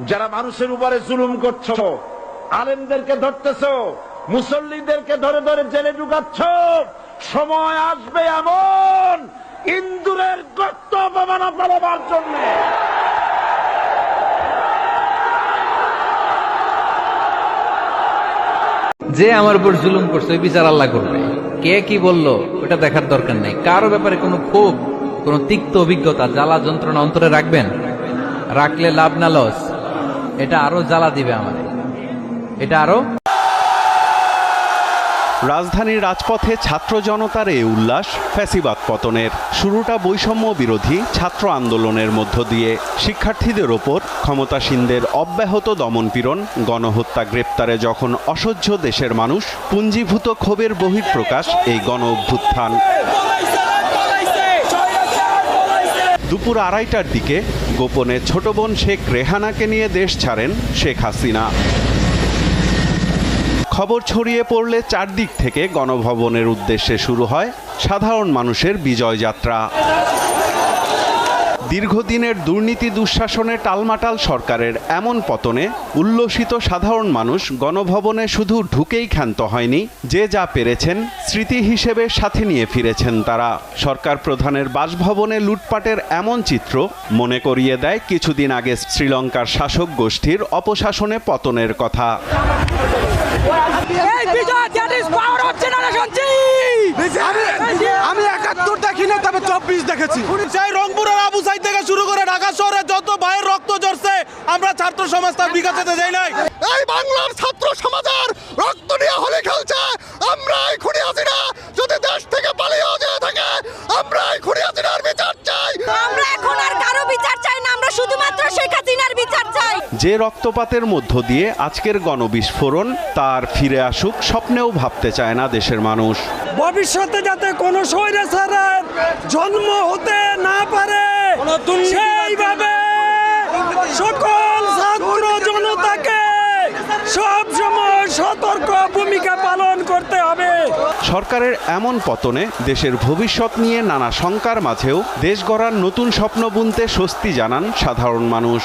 যারা মানুষের উপরে জুলুম করছ আলেমদেরকে ধরতেছ মুসল্লিদেরকে ধরে ধরে জেলে ঢুকাচ্ছ সময় আসবে এমন ইন্দুরের গর্ত অপমানা পালাবার জন্য। যে আমার উপর জুলুম করছে ওই বিচার আল্লাহ করবে। কে কি বলল ওটা দেখার দরকার নেই। কারও ব্যাপারে কোনো ক্ষোভ কোনো তিক্ত অভিজ্ঞতা জ্বালা যন্ত্রণা অন্তরে রাখবেন? রাখলে লাভ না লস। এটা আরও জ্বালা দিবে আমাদের। এটা আরও রাজধানীর রাজপথে ছাত্র জনতার এ উল্লাস ফ্যাসিবাদ পতনের। শুরুটা বৈষম্য বিরোধী ছাত্র আন্দোলনের মধ্য দিয়ে। শিক্ষার্থীদের ওপর ক্ষমতাসীনদের অব্যাহত দমনপীড়ন, গণহত্যা গ্রেপ্তারে যখন অসহ্য দেশের মানুষ, পুঞ্জীভূত ক্ষোভের বহিঃপ্রকাশ এই গণ অভ্যুত্থান দুপুর আড়াইটার দিকে গোপনে ছোট বোন শেখ রেহানাকে নিয়ে দেশ ছাড়েন শেখ হাসিনা। খবর ছড়িয়ে পড়লে চারদিক থেকে গণভবনের উদ্দেশ্যে শুরু হয় সাধারণ মানুষের বিজয় যাত্রা। দীর্ঘদিনের দুর্নীতি দুঃশাসনে টালমাটাল সরকারের এমন পতনে উল্লসিত সাধারণ মানুষ গণভবনে শুধু ঢুকেই ক্ষান্ত হয়নি যে যা পেরেছেন স্মৃতি হিসেবে সাথে নিয়ে ফিরেছেন তারা। সরকার প্রধানের বাসভবনে লুটপাটের এমন চিত্র মনে করিয়ে দেয় কিছুদিন আগে শ্রীলঙ্কার শাসক গোষ্ঠীর অপশাসনে পতনের কথা। এই বিজয় that is power of generation Z আমি একাত্তর দেখিনি তবে চব্বিশ দেখেছি। সাইদ থেকে শুরু করে ঢাকা শহরে যত ভাইয়ের রক্ত ঝরছে আমরা ছাত্র সমাজ তার বিকাশতে যাই নাই। এই বাংলার ছাত্র সমাজের রক্ত নিয়ে হলে খেলছে আমরা এই খুনি হাসিনা যদি দেশ থেকে পালিয়েও যেয়ে থাকে আমরা এই খুনি হাসিনার বিচার চাই। আমরা এখন আর কারও বিচার চাই না আমরা শুধুমাত্র শেখ হাসিনার বিচার চাই। যে রক্তপাতের মধ্য দিয়ে আজকের গণবিস্ফোরণ তার ফিরে আসুক স্বপ্নেও ভাবতে চায় না দেশের মানুষ। ভবিষ্যতে যাতে কোনো স্বৈরাচারের জন্ম হতে না পারে সেইভাবে সকল ছাত্র জনতাকে সব সময় সতর্ক ভূমিকা পালন করতে হবে। সরকারের এমন পতনে দেশের ভবিষ্যৎ নিয়ে নানা শঙ্কার মাঝেও দেশ গড়ার নতুন স্বপ্ন বুনতে স্বস্তি জানান সাধারণ মানুষ।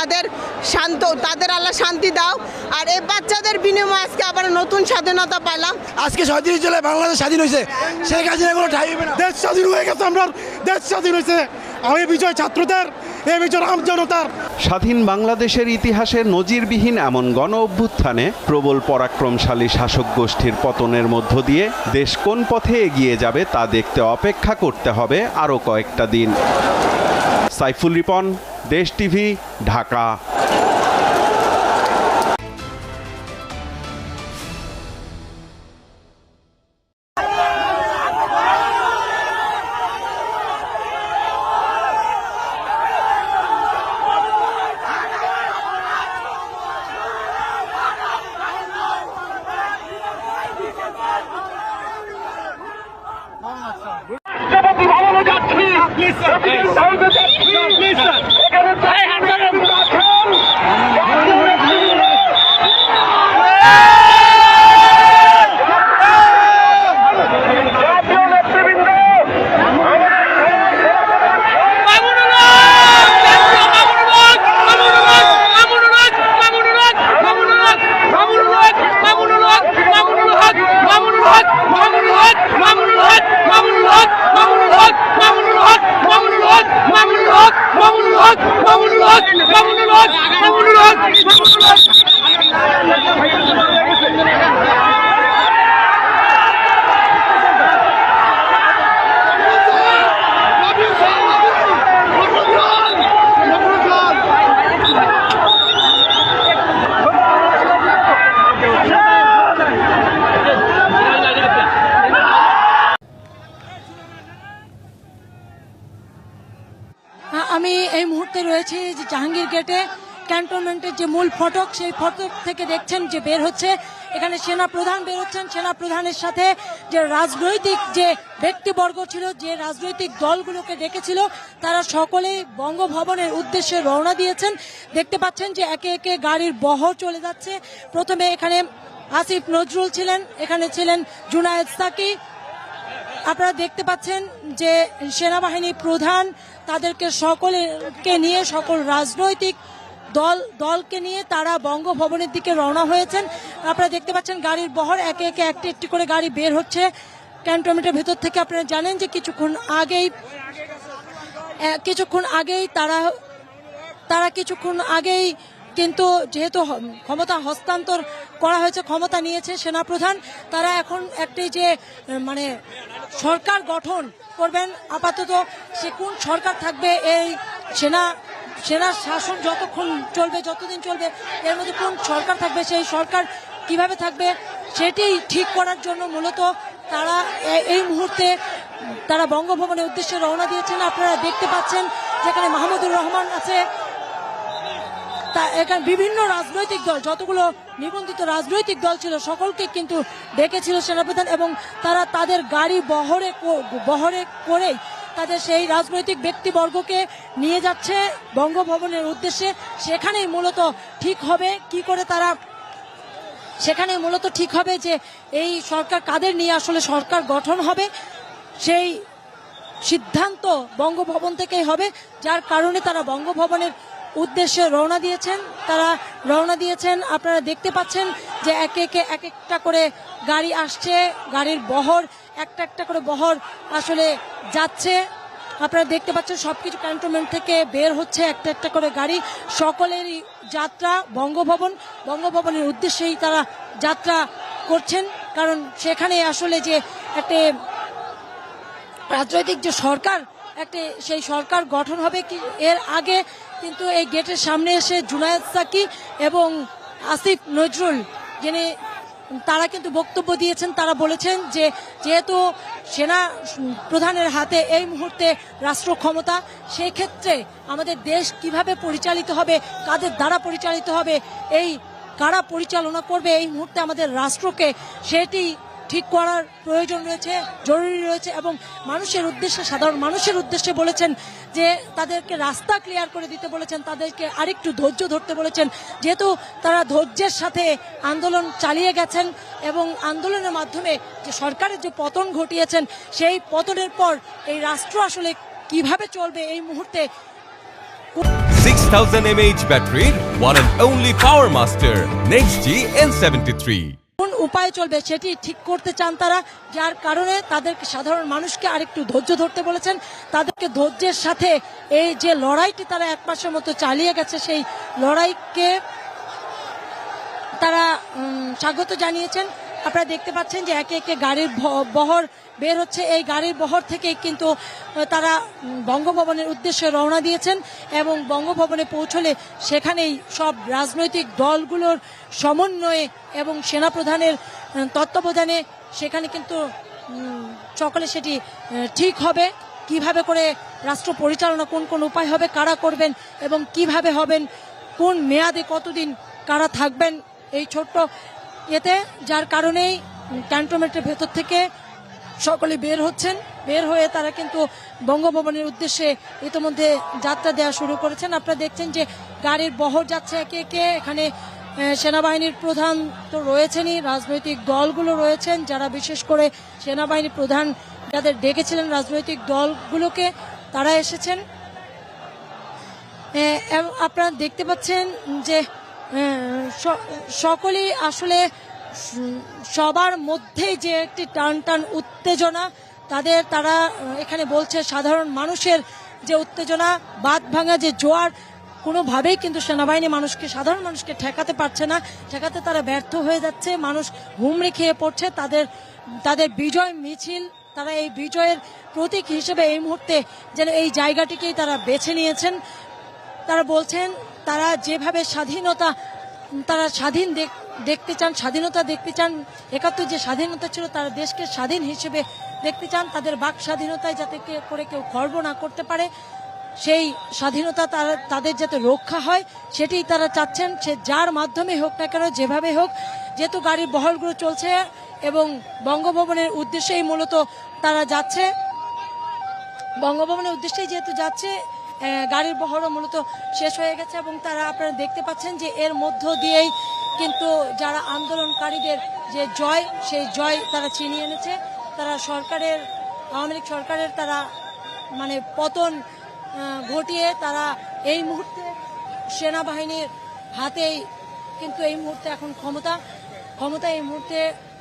তাদের আল্লাহ শান্ত তাদের আল্লাহ শান্তি দাও। আর এই বাচ্চাদের বিনিময়ে আজকে আবার নতুন স্বাধীনতা পাইলাম। আজকে সাঁত্রিশ জেলায় বাংলাদেশ স্বাধীন হয়েছে। শেখ হাসিনা কোনো ঠাই দেশ স্বাধীন হয়ে গেছে আমরা। দেশ স্বাধীন হয়েছে। আমি বিজয় ছাত্রদের এই বিজয় আম জনতার। স্বাধীন বাংলাদেশের ইতিহাসে নজিরবিহীন এমন গণ অভ্যুত্থানে প্রবল পরাক্রমশালী শাসক গোষ্ঠীর পতনের মধ্য দিয়ে দেশ কোন পথে এগিয়ে যাবে তা দেখতে অপেক্ষা করতে হবে আরও কয়েকটা দিন। সাইফুল রিপন দেশ টিভি ঢাকা মুহূর্তে রয়েছি যে জাহাঙ্গীর গেটে, ক্যান্টনমেন্টের যে মূল ফটক, সেই ফটক থেকে দেখছেন যে বের হচ্ছে। এখানে সেনা প্রধান বের হচ্ছেন। সেনা প্রধানের সাথে যে রাজনৈতিক যে ব্যক্তিবর্গ ছিল, যে রাজনৈতিক দলগুলোকে ডেকেছিল, তারা সকলেই বঙ্গভবনের উদ্দেশ্যে রওনা দিয়েছেন। দেখতে পাচ্ছেন যে একে একে গাড়ির বহর চলে যাচ্ছে। প্রথমে এখানে আসিফ নজরুল ছিলেন, এখানে ছিলেন জুনায়েদ সাকি আপনারা দেখতে পাচ্ছেন যে সেনাবাহিনী প্রধান তাদেরকে সকলকে নিয়ে, সকল রাজনৈতিক দল, দলকে নিয়ে তারা বঙ্গভবনের দিকে রওনা হয়েছেন। আপনারা দেখতে পাচ্ছেন গাড়ির বহর, একে একে একটি একটি করে গাড়ি বের হচ্ছে। ক্যান্টনমেন্টের ভেতর থেকে আপনারা জানেন যে কিছুক্ষণ আগেই কিছুক্ষণ আগেই তারা তারা কিছুক্ষণ আগেই কিন্তু যেহেতু ক্ষমতা হস্তান্তর করা হয়েছে, ক্ষমতা নিয়েছে সেনাপ্রধান, তারা এখন একটি যে মানে সরকার গঠন করবেন, আপাতত সে কোন সরকার থাকবে, এই সেনা সেনা শাসন যতক্ষণ চলবে, যতদিন চলবে, এর মধ্যে কোন সরকার থাকবে, সেই সরকার কীভাবে থাকবে, সেটি ঠিক করার জন্য মূলত তারা এই মুহূর্তে তারা বঙ্গভবনের উদ্দেশ্যে রওনা দিয়েছেন। আপনারা দেখতে পাচ্ছেন যেখানে মাহমুদুর রহমান আছে তা এখানে বিভিন্ন রাজনৈতিক দল, যতগুলো নিবন্ধিত রাজনৈতিক দল ছিল, সকলকে কিন্তু ডেকেছিল সেনাপ্রধান এবং তারা তাদের গাড়ি বহরে বহরে করেই তাদের সেই রাজনৈতিক ব্যক্তিবর্গকে নিয়ে যাচ্ছে বঙ্গভবনের উদ্দেশ্যে। সেখানেই মূলত ঠিক হবে কি করে তারা, সেখানে মূলত ঠিক হবে যে এই সরকার কাদের নিয়ে আসলে সরকার গঠন হবে, সেই সিদ্ধান্ত বঙ্গভবন থেকেই হবে, যার কারণে তারা বঙ্গভবনের উদ্দেশ্যে রওনা দিয়েছেন, তারা রওনা দিয়েছেন। আপনারা দেখতে পাচ্ছেন যে একে একে এক একটা করে গাড়ি আসছে, গাড়ির বহর, একটা একটা করে বহর আসলে যাচ্ছে। আপনারা দেখতে পাচ্ছেন সবকিছু ক্যান্টনমেন্ট থেকে বের হচ্ছে একটা একটা করে গাড়ি। সকলেরই যাত্রা, বঙ্গভবন। বঙ্গভবনের উদ্দেশ্যেই তারা যাত্রা করছেন, কারণ সেখানে আসলে যে একটা রাজনৈতিক যে সরকার একটা সেই সরকার গঠন হবে কি এর আগে, কিন্তু এই গেটের সামনে এসে জুনায়েদ সাকি এবং আসিফ নজরুল যিনি, তারা কিন্তু বক্তব্য দিয়েছেন, তারা বলেছেন যে যেহেতু সেনা প্রধানের হাতে এই মুহূর্তে রাষ্ট্র ক্ষমতা, সেই ক্ষেত্রে আমাদের দেশ কীভাবে পরিচালিত হবে, কাদের দ্বারা পরিচালিত হবে, এই কারা পরিচালনা করবে এই মুহূর্তে আমাদের রাষ্ট্রকে, সেটি ঠিক করার প্রয়োজন রয়েছে জরুরি রয়েছে এবং মানুষের উদ্দেশ্যে সাধারণ মানুষের উদ্দেশ্যে বলেছেন যে তাদেরকে রাস্তা ক্লিয়ার করে দিতে বলেছেন তাদেরকে আরেকটু ধৈর্য ধরতে বলেছেন যেহেতু তারা ধৈর্যের সাথে আন্দোলন চালিয়ে গেছেন এবং আন্দোলনের মাধ্যমে যে সরকারের যে পতন ঘটিয়েছেন সেই পতনের পর এই রাষ্ট্র আসলে কীভাবে চলবে এই মুহূর্তে 6000 mAh battery, one and only Power Master, Next G N73. কোন উপায় চলবে সেটি ঠিক করতে চান তারা, যার কারণে তাদেরকে সাধারণ মানুষকে আরেকটু ধৈর্য ধরতে বলেছেন। তাদেরকে ধৈর্যের সাথে এই যে লড়াইটি তারা এক মাসের মতো চালিয়ে গেছে, সেই লড়াইকে তারা স্বাগত জানিয়েছেন। আপনারা দেখতে পাচ্ছেন যে একে একে গাড়ির বহর বের হচ্ছে। এই গাড়ির বহর থেকে কিন্তু তারা বঙ্গভবনের উদ্দেশ্যে রওনা দিয়েছেন এবং বঙ্গভবনে পৌঁছলে সেখানেই সব রাজনৈতিক দলগুলোর সমন্বয়ে এবং সেনাপ্রধানের তত্ত্বাবধানে সেখানে কিন্তু সকলে সেটি ঠিক হবে। কীভাবে করে রাষ্ট্র পরিচালনা, কোন কোন উপায় হবে, কারা করবেন এবং কীভাবে হবেন, কোন মেয়াদে কতদিন কারা থাকবেন, এই ছোট্ট এতে যার কারণেই ক্যান্টনমেন্টের ভেতর থেকে সকলে বের হচ্ছেন। বের হয়ে তারা কিন্তু বঙ্গভবনের উদ্দেশ্যে ইতিমধ্যে যাত্রা দেওয়া শুরু করেছেন। আপনারা দেখছেন যে গাড়ির বহর যাচ্ছে একে একে। এখানে সেনাবাহিনীর প্রধান তো রয়েছেনই, রাজনৈতিক দলগুলো রয়েছেন। যারা বিশেষ করে সেনাবাহিনী প্রধান যাদের ডেকেছিলেন রাজনৈতিক দলগুলোকে, তারা এসেছেন। আপনারা দেখতে পাচ্ছেন যে সকলেই আসলে সবার মধ্যেই যে একটি টান টান উত্তেজনা, তাদের তারা এখানে বলছে সাধারণ মানুষের যে উত্তেজনা বাদ ভাঙা, যে জোয়ার, কোনোভাবেই কিন্তু সেনাবাহিনী মানুষকে, সাধারণ মানুষকে ঠেকাতে পারছে না। ঠেকাতে তারা ব্যর্থ হয়ে যাচ্ছে, মানুষ হুমড়ি খেয়ে পড়ছে, তাদের তাদের বিজয় মিছিল, তারা এই বিজয়ের প্রতীক হিসেবে এই মুহূর্তে যেন এই জায়গাটিকেই তারা বেছে নিয়েছেন। তারা বলছেন তারা যেভাবে স্বাধীনতা, তারা স্বাধীন দেখ- দেখতে চান, স্বাধীনতা দেখতে চান, একাত্তর যে স্বাধীনতা ছিল তারা দেশকে স্বাধীন হিসেবে দেখতে চান, তাদের বাক স্বাধীনতায় যাতে করে কেউ খর্ব না করতে পারে, সেই স্বাধীনতা তারা, তাদের যাতে রক্ষা হয়, সেটি তারা চাচ্ছেন, সে যার মাধ্যমে হোক না কেন, যেভাবে হোক, যেহেতু গাড়ির বহরগুলো চলছে এবং বঙ্গভবনের উদ্দেশ্যেই মূলত তারা যাচ্ছে, বঙ্গভবনের উদ্দেশ্যেই যেহেতু যাচ্ছে গাড়ির বহরও মূলত শেষ হয়ে গেছে এবং তারা আপনারা দেখতে পাচ্ছেন যে এর মধ্য দিয়েই কিন্তু যারা আন্দোলনকারীদের যে জয়, সেই জয় তারা ছিনিয়ে এনেছে। তারা সরকারের, আওয়ামী লীগ সরকারের তারা মানে পতন ঘটিয়ে তারা এই মুহূর্তে সেনাবাহিনীর হাতেই কিন্তু এই মুহূর্তে এখন ক্ষমতা ক্ষমতা এই মুহূর্তে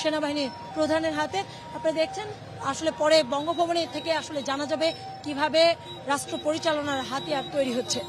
সেনাবাহিনীর প্রধানের হাতে। আপনারা দেখছেন আসলে পরে বঙ্গভবনে থেকে আসলে জানা যাবে কীভাবে রাষ্ট্র পরিচালনার হাতিয়ার তৈরি হচ্ছে।